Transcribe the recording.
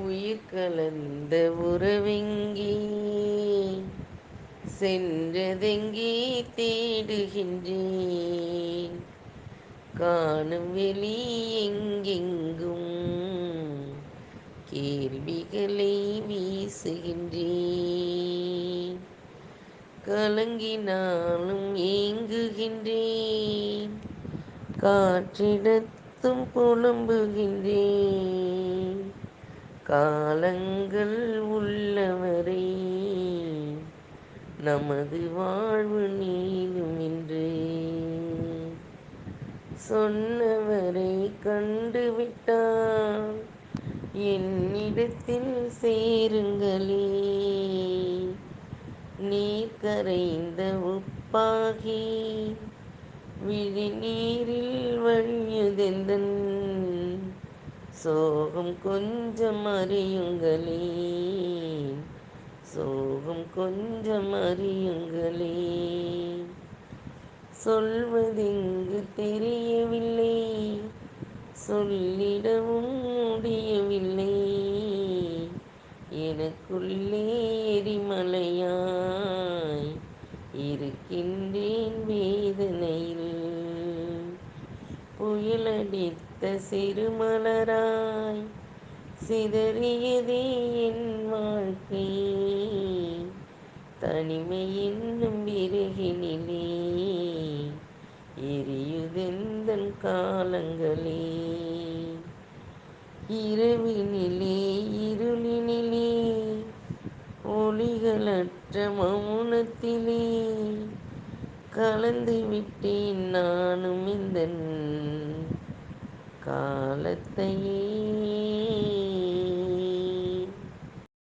உயிர் கலந்த உறவெங்கே சென்றதெங்கி தேடுகின்றேன் காணும் வெளி எங்கெங்கும் கேள்விகளை வீசுகின்றேன் கலங்கினாலும் ஏங்குகின்றேன் காற்றிடத்தும் புலம்புகின்றேன் காலங்கள் உள்ளவரை நமது வாழ்வு நீளும் என்று சொன்னவரை கண்டுவிட்டான் என்னிடத்தில் சேருங்களே. நீர் கரைந்த உப்பாகி விழி நீரில் வழியுதெந்தன் சோகம் கொஞ்சம் அறியுங்களே. சோகம் கொஞ்சம் அறியுங்களே. சொல்வதெங்கு தெரியவில்லை. சொல்லிடவும் முடியவில்லை. எனக்குள்ளே எரிமலையாய் இருக்கின்றேன் வேதனையில். புயலடித்து சிறுமலராய் சிதறியதே என் வாழ்க்கை. தனிமை என்னும் விறகினிலே எரியுதெந்தன் காலங்களே. இரவினிலே இருளினிலே ஒளிகளற்ற மௌனத்திலே கலந்து விட்டேன் நானும் இந்த காலத்தையே